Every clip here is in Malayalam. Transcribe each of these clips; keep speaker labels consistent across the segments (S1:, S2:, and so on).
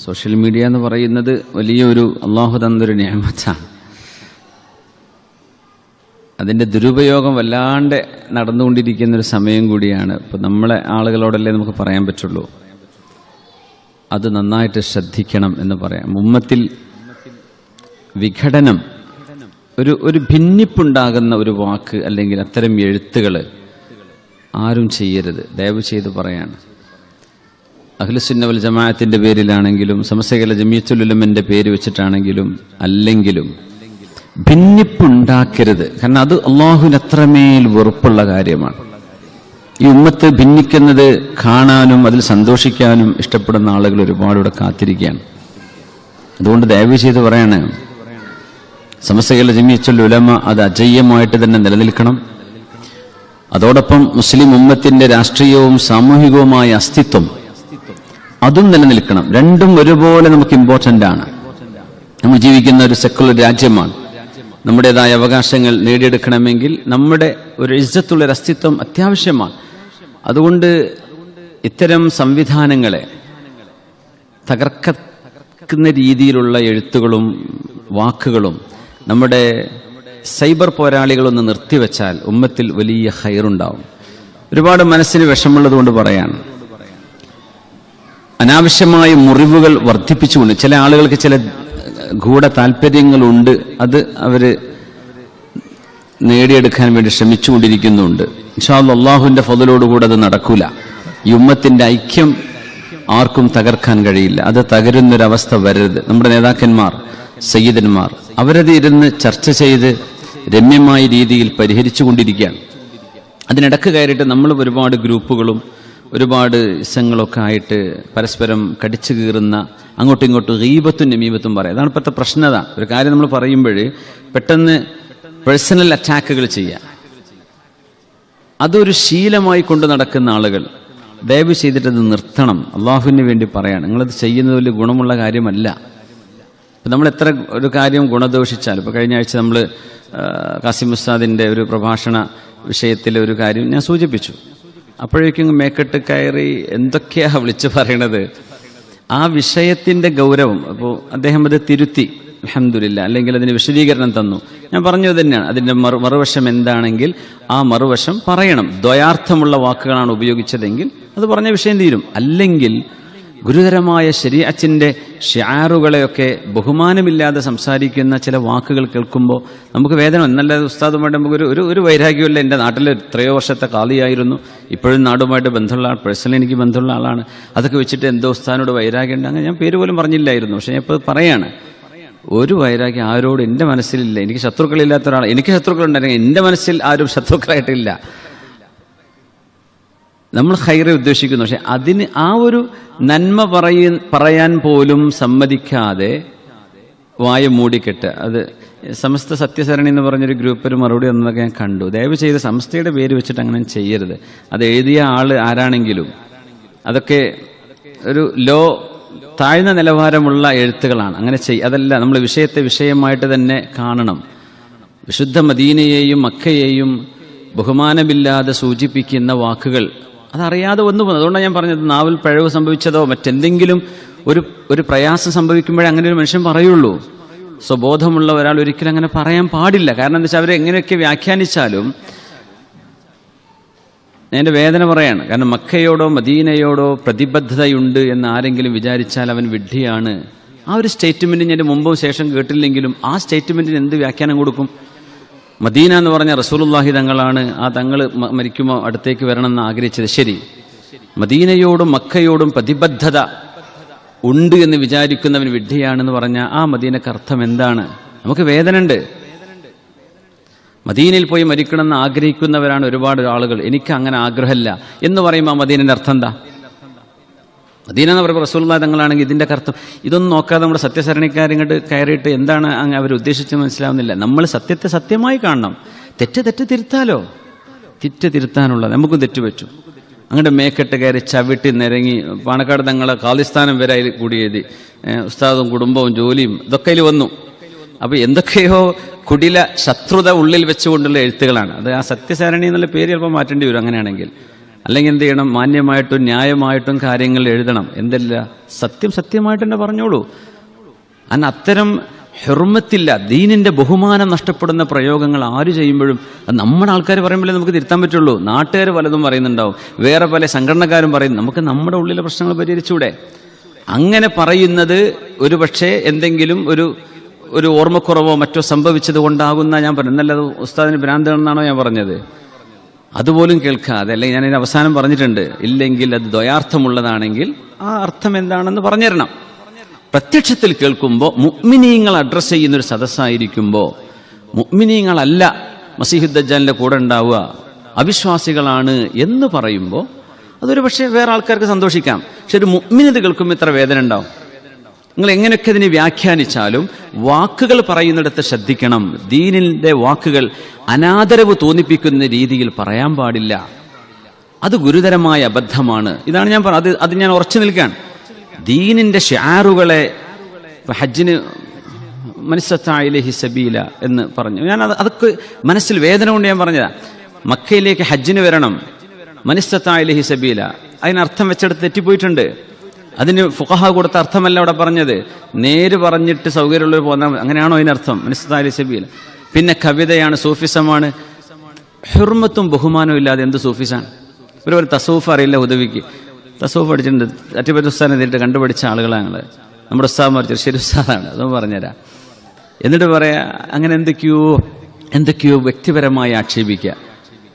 S1: സോഷ്യൽ മീഡിയ എന്ന് പറയുന്നത് വലിയൊരു അള്ളാഹു തന്നൊരു നിയമത്താണ്. അതിന്റെ ദുരുപയോഗം വല്ലാണ്ട് നടന്നുകൊണ്ടിരിക്കുന്ന ഒരു സമയം കൂടിയാണ്. ഇപ്പം നമ്മളെ ആളുകളോടല്ലേ നമുക്ക് പറയാൻ പറ്റുള്ളൂ? അത് നന്നായിട്ട് ശ്രദ്ധിക്കണം എന്ന് പറയാം. മുമ്മത്തിൽ വിഘടനം ഒരു ഒരു ഭിന്നിപ്പുണ്ടാകുന്ന ഒരു വാക്ക് അല്ലെങ്കിൽ അത്തരം എഴുത്തുകൾ ആരും ചെയ്യരുത്. ദയവ് ചെയ്ത് പറയാണ്. അഖിലുസുന്നവൽ ജമാഅത്തിന്റെ പേരിലാണെങ്കിലും സമസ്തകല ജമീത്തുലുലമിന്റെ പേര് വെച്ചിട്ടാണെങ്കിലും അല്ലെങ്കിലും ഭിന്നിപ്പുണ്ടാക്കരുത്. കാരണം അത് അള്ളാഹുവിന് അത്രമേൽ വെറുപ്പുള്ള കാര്യമാണ്. ഈ ഉമ്മത്ത് ഭിന്നിക്കുന്നത് കാണാനും അതിൽ സന്തോഷിക്കാനും ഇഷ്ടപ്പെടുന്ന ആളുകൾ ഒരുപാട് ഇവിടെ കാത്തിരിക്കുകയാണ്. അതുകൊണ്ട് ദയവ് ചെയ്ത് പറയാണ് സമസ്തകല ഉലമ അത് അജയ്യമായിട്ട് തന്നെ നിലനിൽക്കണം. അതോടൊപ്പം മുസ്ലിം ഉമ്മത്തിന്റെ രാഷ്ട്രീയവും സാമൂഹികവുമായ അസ്തിത്വം അതും നിലനിൽക്കണം. രണ്ടും ഒരുപോലെ നമുക്ക് ഇമ്പോർട്ടന്റ് ആണ്. നമ്മൾ ജീവിക്കുന്ന ഒരു സെക്കുലർ രാജ്യമാണ്. നമ്മുടേതായ അവകാശങ്ങൾ നേടിയെടുക്കണമെങ്കിൽ നമ്മുടെ ഒരു ഇജ്ജത്തുള്ള ഒരു അസ്തിത്വം അത്യാവശ്യമാണ്. അതുകൊണ്ട് ഇത്തരം സംവിധാനങ്ങളെ തകർക്കുന്ന രീതിയിലുള്ള എഴുത്തുകളും വാക്കുകളും നമ്മുടെ സൈബർ പോരാളികളൊന്ന് നിർത്തിവെച്ചാൽ ഉമ്മത്തിൽ വലിയ ഹൈറുണ്ടാവും. ഒരുപാട് മനസ്സിന് വിഷമുള്ളതുകൊണ്ട് പറയാണ് അനാവശ്യമായ മുറിവുകൾ വർദ്ധിപ്പിച്ചുകൊണ്ട് ചില ആളുകൾക്ക് ചില ഗൂഢ താല്പര്യങ്ങളുണ്ട് അത് അവർ നേടിയെടുക്കാൻ വേണ്ടി ശ്രമിച്ചുകൊണ്ടിരിക്കുന്നുണ്ട്. ഇൻഷാ അള്ളാഹുവിന്റെ ഫതിലോടുകൂടെ അത് നടക്കൂല. ഈ ഐക്യം ആർക്കും തകർക്കാൻ കഴിയില്ല. അത് തകരുന്നൊരവസ്ഥ വരരുത്. നമ്മുടെ നേതാക്കന്മാർ സയ്യിദന്മാർ അവരത് ഇരുന്ന് ചർച്ച ചെയ്ത് രമ്യമായ രീതിയിൽ പരിഹരിച്ചു കൊണ്ടിരിക്കുകയാണ് അതിനിടക്ക് കയറിയിട്ട് നമ്മൾ ഒരുപാട് ഗ്രൂപ്പുകളും ഒരുപാട് ഇസങ്ങളൊക്കെ ആയിട്ട് പരസ്പരം കടിച്ചു കീറുന്ന അങ്ങോട്ടും ഇങ്ങോട്ടും ഗീപത്തും നമീപത്തും പറയാം. അതാണ് ഇപ്പോഴത്തെ പ്രശ്നത. ഒരു കാര്യം നമ്മൾ പറയുമ്പോൾ പെട്ടെന്ന് പേഴ്സണൽ അറ്റാക്കുകൾ ചെയ്യുക. അതൊരു ശീലമായി കൊണ്ട് നടക്കുന്ന ആളുകൾ ദയവ് ചെയ്തിട്ട് അത് നിർത്തണം. അള്ളാഹുവിന് വേണ്ടി പറയാണ്. നിങ്ങളത് ചെയ്യുന്നത് വലിയ ഗുണമുള്ള കാര്യമല്ല. ഇപ്പം നമ്മൾ എത്ര ഒരു കാര്യം ഗുണദോഷിച്ചാൽ ഇപ്പോൾ കഴിഞ്ഞ ആഴ്ച നമ്മൾ കാസിം ഉസ്താദിന്റെ ഒരു പ്രഭാഷണ വിഷയത്തിലെ ഒരു കാര്യം ഞാൻ സൂചിപ്പിച്ചു. അപ്പോഴേക്കും മേക്കെട്ട് കയറി എന്തൊക്കെയാ വിളിച്ചു പറയണത്? ആ വിഷയത്തിന്റെ ഗൗരവം അപ്പോൾ അദ്ദേഹം അത് തിരുത്തി. അലഹമില്ല അല്ലെങ്കിൽ അതിന് വിശദീകരണം തന്നു. ഞാൻ പറഞ്ഞത് തന്നെയാണ്. അതിന്റെ മറു മറുവശം എന്താണെങ്കിൽ ആ മറുവശം പറയണം. ദ്വയാർത്ഥമുള്ള വാക്കുകളാണ് ഉപയോഗിച്ചതെങ്കിൽ അത് പറഞ്ഞ വിഷയം തീരും. അല്ലെങ്കിൽ ഗുരുതരമായ ശരീഅച്ചിന്റെ ഷിയാറുകളെയൊക്കെ ബഹുമാനമില്ലാതെ സംസാരിക്കുന്ന ചില വാക്കുകൾ കേൾക്കുമ്പോൾ നമുക്ക് വേദന നല്ല ഉസ്താദുമായിട്ട് നമുക്ക് ഒരു ഒരു ഒരു വൈരാഗ്യമില്ല എന്റെ നാട്ടിൽ എത്രയോ വർഷത്തെ കാലിയായിരുന്നു ഇപ്പോഴും നാടുമായിട്ട് ബന്ധമുള്ള ആൾ പേഴ്സണലി എനിക്ക് ബന്ധമുള്ള ആളാണ്. അതൊക്കെ വെച്ചിട്ട് എന്തോ ഉസ്താദിനോട് വൈരാഗ്യമുണ്ട്. അങ്ങനെ ഞാൻ പേര് പോലും പറഞ്ഞില്ലായിരുന്നു. പക്ഷേ ഞാൻ ഇപ്പോൾ പറയാണ്. ഒരു വൈരാഗ്യം ആരോടും എന്റെ മനസ്സിലില്ല. എനിക്ക് ശത്രുക്കളില്ലാത്ത ഒരാൾ എനിക്ക് ശത്രുക്കളുണ്ടായിരുന്നു. എന്റെ മനസ്സിൽ ആരും ശത്രുക്കളായിട്ടില്ല. നമ്മൾ ഹൈറെ ഉദ്ദേശിക്കുന്നു. പക്ഷെ അതിന് ആ ഒരു നന്മ പറയ പറയാൻ പോലും സമ്മതിക്കാതെ വായ മൂടിക്കെട്ട്. അത് സമസ്ത സത്യസരണി എന്ന് പറഞ്ഞൊരു ഗ്രൂപ്പിൽ മറുപടി തന്നതൊക്കെ ഞാൻ കണ്ടു. ദയവ് ചെയ്ത് സംസ്ഥയുടെ പേര് വെച്ചിട്ട് അങ്ങനെ ചെയ്യരുത്. അത് എഴുതിയ ആൾ ആരാണെങ്കിലും അതൊക്കെ ഒരു ലോ താഴ്ന്ന നിലവാരമുള്ള എഴുത്തുകളാണ്. അങ്ങനെ ചെയ് അതല്ല നമ്മൾ വിഷയത്തെ വിഷയമായിട്ട് തന്നെ കാണണം. വിശുദ്ധ മദീനയെയും മക്കയെയും ബഹുമാനമില്ലാതെ സൂചിപ്പിക്കുന്ന വാക്കുകൾ അതറിയാതെ വന്നു പോകുന്നത് അതുകൊണ്ടാണ് ഞാൻ പറഞ്ഞത് നാവിൽ പിഴവ് സംഭവിച്ചതോ മറ്റെന്തെങ്കിലും ഒരു ഒരു പ്രയാസം സംഭവിക്കുമ്പോഴേ അങ്ങനെ ഒരു മനുഷ്യൻ പറയുള്ളൂ. സ്വബോധമുള്ള ഒരാൾ ഒരിക്കലും അങ്ങനെ പറയാൻ പാടില്ല. കാരണം എന്താ വെച്ചാൽ അവരെ എങ്ങനെയൊക്കെ വ്യാഖ്യാനിച്ചാലും എന്റെ വേദന പറയാണ്. കാരണം മക്കയോടോ മദീനയോടോ പ്രതിബദ്ധതയുണ്ട് എന്ന് ആരെങ്കിലും വിചാരിച്ചാൽ അവൻ വിഡ്ഢിയാണ്. ആ ഒരു സ്റ്റേറ്റ്മെന്റ് ഞാൻ മുമ്പും ശേഷം കേട്ടില്ലെങ്കിലും ആ സ്റ്റേറ്റ്മെന്റിന് എന്ത് വ്യാഖ്യാനം കൊടുക്കും? മദീന എന്ന് പറഞ്ഞ റസൂലുല്ലാഹി തങ്ങളാണ് ആ തങ്ങൾ മരിക്കുമോ അടുത്തേക്ക് വരണമെന്ന് ആഗ്രഹിച്ചത്. ശരി. മദീനയോടും മക്കയോടും പ്രതിബദ്ധത ഉണ്ട് എന്ന് വിചാരിക്കുന്നവൻ വിഡ്ഢിയാണെന്ന് പറഞ്ഞ ആ മദീനക്ക് അർത്ഥം എന്താണ്? നമുക്ക് വേദന ഉണ്ട് മദീനയിൽ പോയി മരിക്കണമെന്ന് ആഗ്രഹിക്കുന്നവരാണ് ഒരുപാട് ആളുകൾ എനിക്ക് അങ്ങനെ ആഗ്രഹമില്ല. എന്ന് പറയുമ്പോൾ ആ മദീനന്റെ അർത്ഥം എന്താ? മദീന എന്ന് പറയുമ്പോൾ റസൂൽ തങ്ങളാണെങ്കിൽ ഇതിന്റെ കർത്തം ഇതൊന്നും നോക്കാതെ നമ്മുടെ സത്യസരണിക്കാരിങ്ങോട്ട് കയറിയിട്ട് എന്താണ് അങ്ങ് അവർ ഉദ്ദേശിച്ചു മനസ്സിലാവുന്നില്ല. നമ്മൾ സത്യത്തെ സത്യമായി കാണണം. തെറ്റ് തെറ്റ് തിരുത്താലോ? തെറ്റ് തിരുത്താനുള്ള നമുക്കും തെറ്റ് വെച്ചു അങ്ങോട്ട് മേക്കെട്ട് കയറി ചവിട്ടി നിരങ്ങി പാണക്കാട് തങ്ങളെ കാലിസ്ഥാനം വരെ അതിൽ കൂടി എഴുതി ഉസ്താദും കുടുംബവും ജോലിയും ഇതൊക്കെ അതിൽ വന്നു. അപ്പോൾ എന്തൊക്കെയോ കുടില ശത്രുത ഉള്ളിൽ വെച്ചുകൊണ്ടുള്ള എഴുത്തുകളാണ്. അത് ആ സത്യസാരണി എന്നുള്ള പേര് ചിലപ്പോൾ മാറ്റേണ്ടി വരും അങ്ങനെയാണെങ്കിൽ. അല്ലെങ്കിൽ എന്ത് ചെയ്യണം? മാന്യമായിട്ടും ന്യായമായിട്ടും കാര്യങ്ങൾ എഴുതണം. എന്തല്ല? സത്യം സത്യമായിട്ട് തന്നെ പറഞ്ഞോളൂ. അന്ന് അത്തരം ഹെർമത്തില്ല ദീനിന്റെ ബഹുമാനം നഷ്ടപ്പെടുന്ന പ്രയോഗങ്ങൾ ആര് ചെയ്യുമ്പോഴും നമ്മുടെ ആൾക്കാർ പറയുമ്പോഴേ നമുക്ക് തിരുത്താൻ പറ്റുള്ളൂ. നാട്ടുകാർ പലതും പറയുന്നുണ്ടാവും. വേറെ പല സംഘടനക്കാരും പറയും നമുക്ക് നമ്മുടെ ഉള്ളിലെ പ്രശ്നങ്ങൾ പരിഹരിച്ചൂടെ അങ്ങനെ പറയുന്നത് ഒരു പക്ഷേ എന്തെങ്കിലും ഒരു ഒരു ഓർമ്മക്കുറവോ മറ്റോ സംഭവിച്ചത് കൊണ്ടാകുന്ന ഞാൻ പറഞ്ഞു എന്നല്ലത് ഉസ്താദിന് ഭ്രാന്താണെന്നാണോ ഞാൻ പറഞ്ഞത്? അതുപോലും കേൾക്കാതെ അല്ലെങ്കിൽ ഞാൻ അവസാനം പറഞ്ഞിട്ടുണ്ട് ഇല്ലെങ്കിൽ അത് ദ്വയാർത്ഥമുള്ളതാണെങ്കിൽ ആ അർത്ഥം എന്താണെന്ന് പറഞ്ഞുതരണം പ്രത്യക്ഷത്തിൽ കേൾക്കുമ്പോൾ മുഗ്മിനീങ്ങൾ അഡ്രസ്സ് ചെയ്യുന്ന ഒരു സദസ്സായിരിക്കുമ്പോൾ മുഗ്മിനീങ്ങളല്ല മസീഹുദ്ദജാലിന്റെ കൂടെ ഉണ്ടാവുക അവിശ്വാസികളാണ് എന്ന് പറയുമ്പോൾ അതൊരു പക്ഷേ വേറെ ആൾക്കാർക്ക് സന്തോഷിക്കാം. പക്ഷെ ഒരു മുഗ്മിനത് കേൾക്കുമ്പോൾ ഇത്ര വേദന ഉണ്ടാവും. നിങ്ങൾ എങ്ങനെയൊക്കെ ഇതിനെ വ്യാഖ്യാനിച്ചാലും വാക്കുകൾ പറയുന്നിടത്ത് ശ്രദ്ധിക്കണം. ദീനിന്റെ വാക്കുകൾ അനാദരവ് തോന്നിപ്പിക്കുന്ന രീതിയിൽ പറയാൻ പാടില്ല. അത് ഗുരുതരമായ അബദ്ധമാണ്. ഇതാണ് ഞാൻ പറഞ്ഞത് അത് അത് ഞാൻ ഉറച്ചു നിൽക്കാൻ ദീനിന്റെ ഷാറുകളെ ഹജ്ജിന് മനസ്സത്തായിലേഹി സബീല എന്ന് പറഞ്ഞു. ഞാൻ അത് അതൊക്കെ മനസ്സിൽ വേദന കൊണ്ട് ഞാൻ പറഞ്ഞതാ. മക്കയിലേക്ക് ഹജ്ജിന് വരണം. മനസ്സത്തായിലേഹി സബീല. അതിനർത്ഥം വെച്ചെടുത്ത് തെറ്റിപ്പോയിട്ടുണ്ട്. അതിന് ഫുഖഹ കൊടുത്ത അർത്ഥമല്ല അവിടെ പറഞ്ഞത്. നേര് പറഞ്ഞിട്ട് സൗകര്യമുള്ളവർ പോകുന്ന അങ്ങനെയാണോ അതിനർത്ഥം? മനസ്സിലായി സബീൽ? പിന്നെ കവിതയാണ് സൂഫിസമാണ്. ഹുർമത്തും ബഹുമാനവും ഇല്ലാതെ എന്ത് സൂഫിസാണ്? ഒരു ഒരു തസൂഫ് അറിയില്ല ഉദവിക്ക്. തസൂഫ് പഠിച്ചിട്ടുണ്ട്. അറ്റിപ്പറ്റ ഉസ്താദിനെ നേരിട്ട് കണ്ടുപിടിച്ച ആളുകളാണ് നമ്മുടെ ഉസ്താദ് മറിച്ച് ശരി ഉസ്താദാണ്. അതും പറഞ്ഞുതരാം. എന്നിട്ട് പറയാ അങ്ങനെ എന്തൊക്കെയോ എന്തൊക്കെയോ വ്യക്തിപരമായി ആക്ഷേപിക്കുക.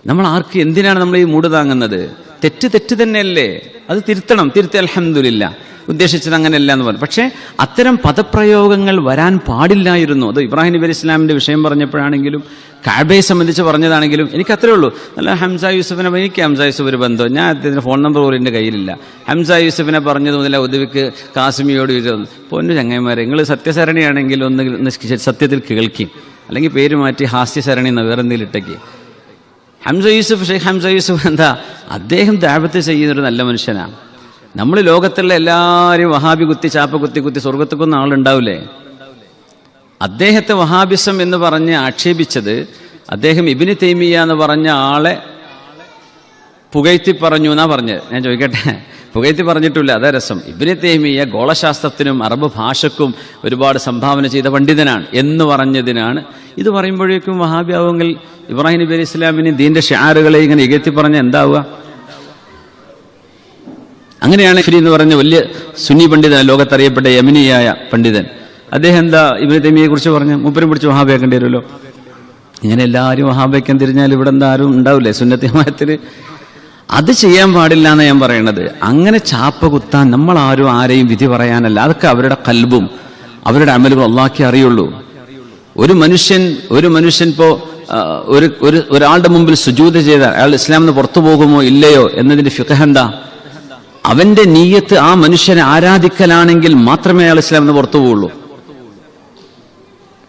S1: നമ്മൾ ആർക്ക് എന്തിനാണ് നമ്മൾ ഈ മൂട് താങ്ങുന്നത്? തെറ്റ് തെറ്റ് തന്നെയല്ലേ? അത് തിരുത്തണം. തിരുത്തി അലഹമില്ല ഉദ്ദേശിച്ചത് അങ്ങനെയല്ല എന്ന് പറഞ്ഞു. പക്ഷേ അത്തരം പദപ്രയോഗങ്ങൾ വരാൻ പാടില്ലായിരുന്നു. അത് ഇബ്രാഹിം നബി ഇസ്ലാമിന്റെ വിഷയം പറഞ്ഞപ്പോഴാണെങ്കിലും കാബയെ സംബന്ധിച്ച് പറഞ്ഞതാണെങ്കിലും എനിക്ക് അത്രേ ഉള്ളൂ. അല്ല ഹംസ യൂസഫിനെ എനിക്ക് ഹംസ യൂസഫ് ഒരു ബന്ധം. ഞാൻ അദ്ദേഹത്തിന്റെ ഫോൺ നമ്പർ പോലും എന്റെ കയ്യിലില്ല. ഹംസ യൂസഫിനെ പറഞ്ഞത് മുതലേ ഉദവിക്ക് കാസിമിയോട് ചോദിച്ചു. പൊന്നു ചങ്ങന്മാരെ നിങ്ങൾ സത്യസരണിയാണെങ്കിൽ ഒന്ന് സത്യത്തിൽ കേൾക്കും. അല്ലെങ്കിൽ പേര് മാറ്റി ഹാസ്യസരണി എന്ന് വേറെ എന്തെങ്കിലും ഇട്ടേക്ക്. ഹംസ യൂസുഫ് ഷെയ്ഖ് ഹംസ യൂസുഫ് എന്താ? അദ്ദേഹം ദാപത്ത് ചെയ്യുന്നൊരു നല്ല മനുഷ്യനാണ് നമ്മൾ ലോകത്തുള്ള എല്ലാവരും വഹാബി കുത്തി ചാപ്പ കുത്തി കുത്തി സ്വർഗത്തുക്കുന്ന ആളുണ്ടാവില്ലേ അദ്ദേഹത്തെ വഹാബിസം എന്ന് പറഞ്ഞ് ആക്ഷേപിച്ചത് അദ്ദേഹം ഇബിന് തൈമിയ എന്ന് പറഞ്ഞ ആളെ പുകഴ്ത്തി പറഞ്ഞു എന്നാ പറഞ്ഞത്. ഞാൻ ചോദിക്കട്ടെ? പുകഴ്ത്തി പറഞ്ഞിട്ടില്ല അതേ രസം. ഇബിന് തൈമിയ ഗോളശാസ്ത്രത്തിനും അറബ് ഭാഷക്കും ഒരുപാട് സംഭാവന ചെയ്ത പണ്ഡിതനാണ്. എന്ന് പറഞ്ഞതിനാണ് ഇത് പറയുമ്പോഴേക്കും വഹാബിയാവുമെങ്കിൽ ഇബ്രാഹിം നബി അലി ഇസ്ലാമിന് ദീന്റെ ഷാറുകളെ ഇങ്ങനെ ഇകഴ്ത്തി പറഞ്ഞ എന്താവുക? അങ്ങനെയാണ് ഫിരി എന്ന് പറഞ്ഞ വലിയ സുന്നി പണ്ഡിതൻ ലോകത്തറിയപ്പെട്ട യമിനിയായ പണ്ഡിതൻ. അദ്ദേഹം എന്താ ഇബിന് തേമിയെ കുറിച്ച് പറഞ്ഞു? മൂപ്പരും പിടിച്ച് വഹാബിയാക്കേണ്ടി വരുമല്ലോ. ഇങ്ങനെ എല്ലാവരും വഹാബയ്ക്കാൻ തിരിഞ്ഞാൽ ഇവിടെ എന്താ ആരും ഉണ്ടാവില്ലേ സുന്നത്തിമായത്തിന് അത് ചെയ്യാൻ പാടില്ല എന്ന് ഞാൻ പറയണത്. അങ്ങനെ ചാപ്പ കുത്താൻ നമ്മൾ ആരും ആരെയും വിധി പറയാനല്ല. അതൊക്കെ അവരുടെ കൽബും അവരുടെ അമലുകൾ അള്ളാക്കി അറിയുള്ളൂ. ഒരു മനുഷ്യൻ ഒരു മനുഷ്യൻ ഇപ്പോ ഒരു ഒരു ഒരാളുടെ മുമ്പിൽ സുജൂത ചെയ്താൽ അയാൾ ഇസ്ലാമിൽ നിന്ന് പുറത്തു പോകുമോ ഇല്ലയോ എന്നതിന്റെ ഫിഖഹ് എന്താ? അവന്റെ നീയത്ത് ആ മനുഷ്യനെ ആരാധിക്കലാണെങ്കിൽ മാത്രമേ അയാൾ ഇസ്ലാമിൽ നിന്ന് പുറത്തു പോവുള്ളൂ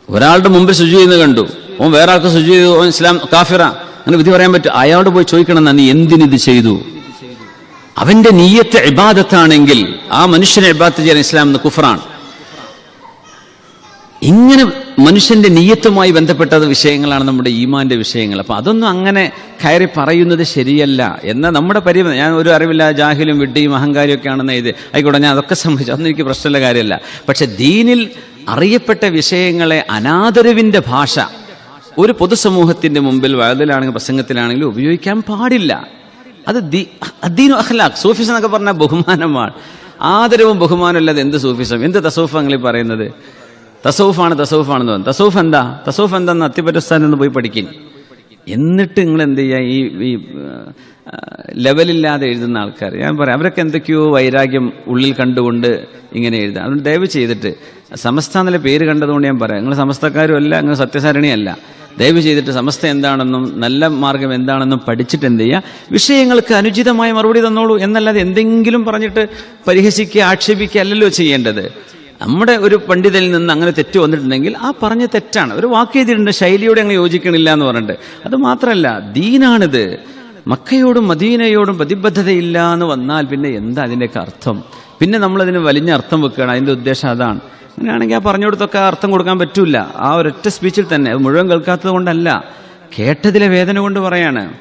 S1: ഒരാളുടെ മുമ്പിൽ സുജു ചെയ്യുന്നത് കണ്ടു. ഓൻ വേറെ ആൾക്ക് സുജു ചെയ്തു ഓൻ ഇസ്ലാം കാഫിറ. അങ്ങനെ വിധി പറയാൻ പറ്റും അയാളോട് പോയി ചോദിക്കണം എന്നാ നീ എന്തിനിത് ചെയ്തു? അവന്റെ നീയത്ത് ഇബാദത്താണെങ്കിൽ ആ മനുഷ്യനെ ഇബാദത്ത് ചെയ്യാൻ ഇസ്ലാം എന്ന് കുഫറാണ്. ഇങ്ങനെ മനുഷ്യന്റെ നീയത്തുമായി ബന്ധപ്പെട്ട വിഷയങ്ങളാണ് നമ്മുടെ ഈമാന്റെ വിഷയങ്ങൾ. അപ്പൊ അതൊന്നും അങ്ങനെ കയറി പറയുന്നത് ശരിയല്ല. എന്ന നമ്മുടെ പരി ഞാൻ ഒരു അറിവില്ല ജാഹിലും വിഡ്ഡിയും അഹങ്കാരിയും ഒക്കെ ആണെന്ന് ഇത് ആയിക്കോട്ടെ ഞാൻ അതൊക്കെ സംഭവിച്ചു അതൊന്നും എനിക്ക് പ്രശ്നമുള്ള കാര്യമല്ല. പക്ഷെ ദീനിൽ അറിയപ്പെട്ട വിഷയങ്ങളെ അനാദരവിന്റെ ഭാഷ ഒരു പൊതുസമൂഹത്തിന്റെ മുമ്പിൽ വയതിലാണെങ്കിലും പ്രസംഗത്തിലാണെങ്കിലും ഉപയോഗിക്കാൻ പാടില്ല. അത് അദ്ദീനു അഖ്ലാഖ് സൂഫിസം എന്നൊക്കെ പറഞ്ഞാൽ ബഹുമാനമാണ്. ആദരവും ബഹുമാനവും ഇല്ലാതെ എന്ത് സൂഫിസം? എന്ത് തസൂഫ് നിങ്ങൾ പറയുന്നത്? തസൂഫാണ് തസൂഫാണെന്ന് പറഞ്ഞു തസൂഫ് എന്താ? തസൂഫ് എന്താന്ന് അത്യപരസ്ഥാനിൽ ഒന്ന് പോയി പഠിക്കും എന്നിട്ട് നിങ്ങൾ എന്ത് ചെയ്യുക ഈ ഈ ലെവലില്ലാതെ എഴുതുന്ന ആൾക്കാർ. ഞാൻ പറയാം അവരൊക്കെ എന്തൊക്കെയോ വൈരാഗ്യം ഉള്ളിൽ കണ്ടുകൊണ്ട് ഇങ്ങനെ എഴുതാം. അതുകൊണ്ട് ദയവ് ചെയ്തിട്ട് സമസ്ത എന്നുള്ള പേര് കണ്ടതുകൊണ്ട് ഞാൻ പറയാം. നിങ്ങൾ സമസ്തക്കാരും അല്ല നിങ്ങൾ സത്യസാരണിയല്ല. ദയവ് ചെയ്തിട്ട് സമസ്ത എന്താണെന്നും നല്ല മാർഗം എന്താണെന്നും പഠിച്ചിട്ട് എന്ത് ചെയ്യുക വിഷയങ്ങൾക്ക് അനുചിതമായ മറുപടി തന്നോളൂ എന്നല്ലാതെ എന്തെങ്കിലും പറഞ്ഞിട്ട് പരിഹസിക്കുക ആക്ഷേപിക്കുക അല്ലല്ലോ ചെയ്യേണ്ടത്. നമ്മുടെ ഒരു പണ്ഡിതനിൽ നിന്ന് അങ്ങനെ തെറ്റ് വന്നിട്ടുണ്ടെങ്കിൽ ആ പറഞ്ഞ തെറ്റാണ്. ഒരു വാക്ക് ചെയ്തിട്ടുണ്ട് ശൈലിയോടെ അങ്ങ് യോജിക്കണില്ല എന്ന് പറഞ്ഞിട്ട്. അത് മാത്രമല്ല ദീനാണിത്. മക്കയോടും മദീനയോടും പ്രതിബദ്ധതയില്ല എന്ന് വന്നാൽ പിന്നെ എന്താ അതിന്റെയൊക്കെ അർത്ഥം? പിന്നെ നമ്മളതിന് വലിഞ്ഞ അർത്ഥം വെക്കുകയാണ്. അതിന്റെ ഉദ്ദേശം അതാണ്. അങ്ങനെയാണെങ്കിൽ ആ പറഞ്ഞു കൊടുത്തൊക്കെ അർത്ഥം കൊടുക്കാൻ പറ്റില്ല ആ ഒരൊറ്റ സ്പീച്ചിൽ തന്നെ. മുഴുവൻ കേൾക്കാത്തത് കൊണ്ടല്ല. കേട്ടതിലെ വേദന കൊണ്ട് പറയാണ്.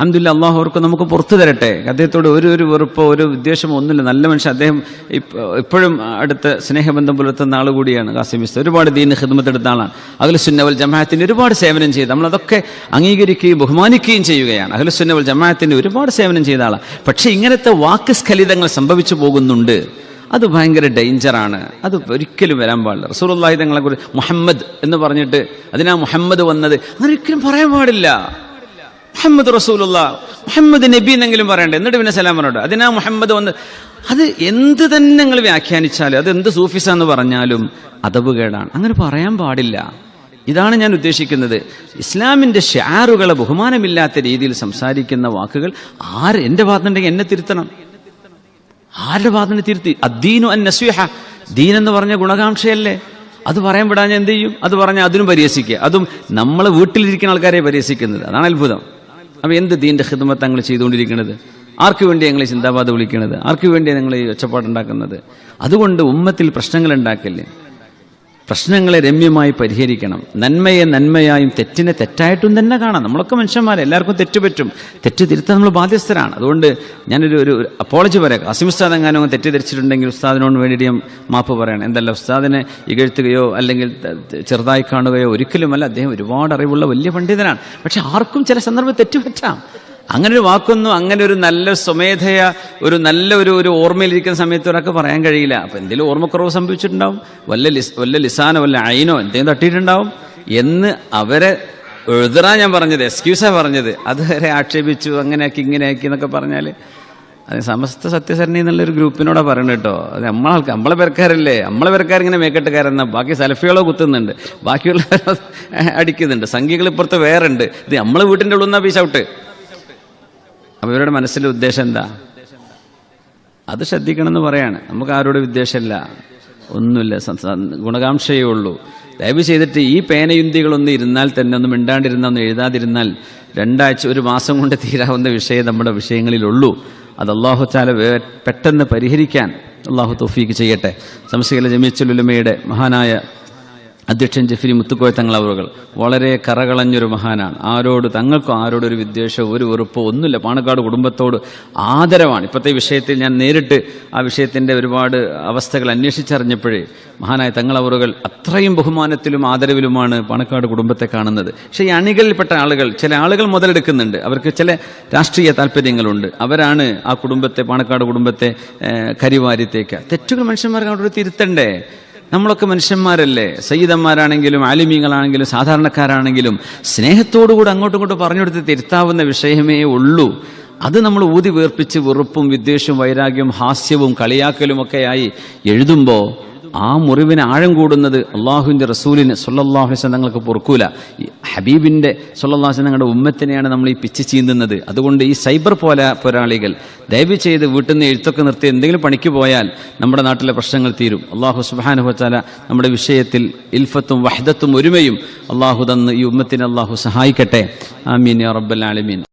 S1: അഹമ്മദില്ല അള്ളാഹു അവർക്ക് നമുക്ക് പുറത്തു തരട്ടെ. അദ്ദേഹത്തോട് ഒരു ഒരു വെറുപ്പോ ഒരു വിദ്വേഷമോ ഒന്നുമില്ല. നല്ല മനുഷ്യൻ. അദ്ദേഹം ഇപ്പ- ഇപ്പോഴും അടുത്ത് സ്നേഹബന്ധം പുലർത്തുന്ന ആൾ കൂടിയാണ് കാസിം മിസ് ഒരുപാട് ദീന് ഹിദ്മത്തെടുത്ത ആളാണ്. അഖിലുസുന്നവൽ ജമാഅത്തിന് ഒരുപാട് സേവനം ചെയ്ത് നമ്മളതൊക്കെ അംഗീകരിക്കുകയും ബഹുമാനിക്കുകയും ചെയ്യുകയാണ്. അഖിലുസുന്നവൽ ജമാഅത്തിന് ഒരുപാട് സേവനം ചെയ്ത ആളാണ്. പക്ഷേ ഇങ്ങനത്തെ വാക്ക് സ്ഖലിതങ്ങൾ സംഭവിച്ചു പോകുന്നുണ്ട്. അത് ഭയങ്കര ഡേഞ്ചറാണ് അത് ഒരിക്കലും വരാൻ പാടില്ല. റസൂലുള്ളാഹി തങ്ങളെ കുറിച്ച് മുഹമ്മദ് എന്ന് പറഞ്ഞിട്ട് അതിനാ മുഹമ്മദ് വന്നത്. അങ്ങനെ ഒരിക്കലും പറയാൻ പാടില്ല. മുഹമ്മദ് റസൂലുള്ള മുഹമ്മദ് നബി എന്നെങ്കിലും പറയണ്ടേ? എന്നിട്ട് പിന്നെ സലാം പറഞ്ഞോട്ടെ? അതിനാ മുഹമ്മദ് വന്ന് അത് എന്ത് തന്നെ നിങ്ങൾ വ്യാഖ്യാനിച്ചാലും അത് എന്ത് സൂഫിസാന്ന് പറഞ്ഞാലും അതവുകേടാണ് അങ്ങനെ പറയാൻ പാടില്ല. ഇതാണ് ഞാൻ ഉദ്ദേശിക്കുന്നത്. ഇസ്ലാമിന്റെ ഷാറുകളെ ബഹുമാനമില്ലാത്ത രീതിയിൽ സംസാരിക്കുന്ന വാക്കുകൾ ആര് എന്റെ ഭാഗത്തുണ്ടെങ്കിൽ എന്നെ തിരുത്തണം. ആരുടെ വാദന തിരുത്തി? അദ്ദീനു അൻ ദീൻ എന്ന് പറഞ്ഞ ഗുണകാംക്ഷയല്ലേ? അത് പറയാൻ വിടാൻ എന്ത് ചെയ്യും? അത് പറഞ്ഞാൽ അതിനും പരിഹസിക്കുക. അതും നമ്മൾ വീട്ടിലിരിക്കുന്ന ആൾക്കാരെ പരിഹസിക്കുന്നത്. അതാണ് അത്ഭുതം. അപ്പൊ എന്ത് ദീന്റെ ഹിദ്മത്ത് ഞങ്ങൾ ചെയ്തുകൊണ്ടിരിക്കുന്നത്? ആർക്കു വേണ്ടി ഞങ്ങൾ ചിന്താബാധ വിളിക്കുന്നത് ആർക്കു വേണ്ടിയാണ് നിങ്ങൾ ഈ ഒച്ചപ്പാടുണ്ടാക്കുന്നത് അതുകൊണ്ട് ഉമ്മത്തിൽ പ്രശ്നങ്ങൾ ഉണ്ടാക്കില്ലേ? പ്രശ്നങ്ങളെ രമ്യമായി പരിഹരിക്കണം. നന്മയെ നന്മയായും തെറ്റിനെ തെറ്റായിട്ടും തന്നെ കാണാം. നമ്മളൊക്കെ മനുഷ്യന്മാരെ എല്ലാവർക്കും തെറ്റ് പറ്റും. തെറ്റ് തിരുത്താൻ നമ്മൾ ബാധ്യസ്ഥരാണ്. അതുകൊണ്ട് ഞാനൊരു ഒരു അപ്പോളജി പറയാം. അസിം ഉസ്താദ് എങ്ങാനും തെറ്റിദ്ധരിച്ചിട്ടുണ്ടെങ്കിൽ ഉസ്താദിനോട് വേണ്ടിയിട്ട് ഞാൻ മാപ്പ് പറയണം. എന്തല്ല ഉസ്താദിനെ ഇകഴ്ത്തുകയോ അല്ലെങ്കിൽ ചെറുതായി കാണുകയോ ഒരിക്കലുമല്ല. അദ്ദേഹം ഒരുപാട് അറിവുള്ള വലിയ പണ്ഡിതനാണ്. പക്ഷെ ആർക്കും ചില സന്ദർഭം തെറ്റുപറ്റാം. അങ്ങനെ ഒരു വാക്കൊന്നും അങ്ങനെ ഒരു നല്ല സ്വമേധയ ഒരു നല്ല ഒരു ഒരു ഓർമ്മയിലിരിക്കുന്ന സമയത്ത് ഒരാൾക്ക് പറയാൻ കഴിയില്ല. അപ്പം എന്തെങ്കിലും ഓർമ്മക്കുറവ് സംഭവിച്ചിട്ടുണ്ടാവും? വല്ല ലിസ് വല്ല ലിസാനോ വല്ല അയിനോ എന്തെങ്കിലും തട്ടിയിട്ടുണ്ടാവും? എന്ന് അവരെ എഴുതറാ ഞാൻ പറഞ്ഞത് എക്സ്ക്യൂസാണ് പറഞ്ഞത്. അതുവരെ ആക്ഷേപിച്ചു അങ്ങനെയാക്കി ഇങ്ങനെയാക്കി എന്നൊക്കെ പറഞ്ഞാൽ അത് സമസ്ത സത്യസരണി എന്നുള്ളൊരു ഗ്രൂപ്പിനോടാണ് പറയണത് കേട്ടോ. അത് നമ്മളാൾക്ക് നമ്മളെ പേർക്കാരല്ലേ നമ്മളെ പേർക്കാർ ഇങ്ങനെ മേക്കെട്ടുകാരെന്നാ. ബാക്കി സെൽഫികളോ കുത്തുന്നുണ്ട്. ബാക്കിയുള്ളവരോ അടിക്കുന്നുണ്ട്. സംഖ്യകൾ ഇപ്പുറത്ത് ഉണ്ട് ഇത് നമ്മളെ വീട്ടിന്റെ ഉള്ളിൽ നിന്നാണ് പീസ് ഔട്ട്. അപ്പൊ ഇവരുടെ മനസ്സിലെ ഉദ്ദേശം എന്താ? അത് ശ്രദ്ധിക്കണം എന്ന് പറയാണ്. നമുക്ക് ആരോടും ഉദ്ദേശമില്ല. ഒന്നുമില്ല. ഗുണകാംക്ഷയേ ഉള്ളൂ. ദയവ് ചെയ്തിട്ട് ഈ പേനയുന്തികളൊന്നും ഇരുന്നാൽ തന്നെ ഒന്നും മിണ്ടാണ്ടിരുന്നാൽ ഒന്ന് എഴുതാതിരുന്നാൽ രണ്ടാഴ്ച ഒരു മാസം കൊണ്ട് തീരാവുന്ന വിഷയം നമ്മുടെ വിഷയങ്ങളിലുള്ളൂ. അത് അള്ളാഹു ചാല പെട്ടെന്ന് പരിഹരിക്കാൻ അള്ളാഹു തൊഫീക്ക് ചെയ്യട്ടെ. സംശയിലെ ജമീച്ചുലുലമയുടെ മഹാനായ അധ്യക്ഷൻ ജഫരി മുത്തുക്കോയ തങ്ങൾ അവറുകൾ വളരെ കറകളഞ്ഞൊരു മഹാനാണ്. ആരോട് തങ്ങൾക്കും ആരോടൊരു വിദ്വേഷമോ ഒരു വെറുപ്പോ ഒന്നുമില്ല. പാണക്കാട് കുടുംബത്തോട് ആദരവാണ്. ഇപ്പോഴത്തെ വിഷയത്തിൽ ഞാൻ നേരിട്ട് ആ വിഷയത്തിന്റെ ഒരുപാട് അവസ്ഥകൾ അന്വേഷിച്ചറിഞ്ഞപ്പോഴേ മഹാനായ തങ്ങളവറുകൾ അത്രയും ബഹുമാനത്തിലും ആദരവിലുമാണ് പാണക്കാട് കുടുംബത്തെ കാണുന്നത്. പക്ഷേ ഈ അണികളിൽപ്പെട്ട ആളുകൾ ചില ആളുകൾ മുതലെടുക്കുന്നുണ്ട്. അവർക്ക് ചില രാഷ്ട്രീയ താല്പര്യങ്ങളുണ്ട് അവരാണ് ആ കുടുംബത്തെ പാണക്കാട് കുടുംബത്തെ കരിവാരിത്തേക്കുക കരിവാരിത്തേക്ക്. തെറ്റുകൾ മനുഷ്യന്മാർക്ക് അവിടെ തിരുത്തണ്ടേ? നമ്മളൊക്കെ മനുഷ്യന്മാരല്ലേ? സയ്യിദന്മാരാണെങ്കിലും ആലിമീങ്ങളാണെങ്കിലും സാധാരണക്കാരാണെങ്കിലും സ്നേഹത്തോടുകൂടി അങ്ങോട്ടും ഇങ്ങോട്ടും പറഞ്ഞുകൊടുത്ത് തിരുത്താവുന്ന വിഷയമേ ഉള്ളൂ. അത് നമ്മൾ ഊതി വീർപ്പിച്ച് വെറുപ്പും വിദ്വേഷവും വൈരാഗ്യവും ഹാസ്യവും കളിയാക്കലും ഒക്കെയായി എഴുതുമ്പോൾ ആ മുറിവിന് ആഴം കൂടുന്നത് അള്ളാഹുവിന്റെ റസൂലിന് സൊല്ലാഹു വസ്ലം തങ്ങൾക്ക് പൊറുക്കൂല. ഹബീബിന്റെ സൊല്ലാഹു വസ്ലം തങ്ങളുടെ ഉമ്മത്തിനെയാണ് നമ്മൾ ഈ പിച്ച് ചീന്തുന്നത്. അതുകൊണ്ട് ഈ സൈബർ പോല പോരാളികൾ ദയവ് ചെയ്ത് വീട്ടിൽ നിന്ന് എഴുത്തൊക്കെ നിർത്തി എന്തെങ്കിലും പണിക്ക് പോയാൽ നമ്മുടെ നാട്ടിലെ പ്രശ്നങ്ങൾ തീരും. അള്ളാഹു സുബാനുഹച്ചാല നമ്മുടെ വിഷയത്തിൽ ഇൽഫത്തും വഹദത്തും ഒരുമയും അള്ളാഹു തന്ന് ഈ ഉമ്മത്തിനെ അള്ളാഹു സഹായിക്കട്ടെ. ആമീൻ റബ്ബൽ ആലമീൻ.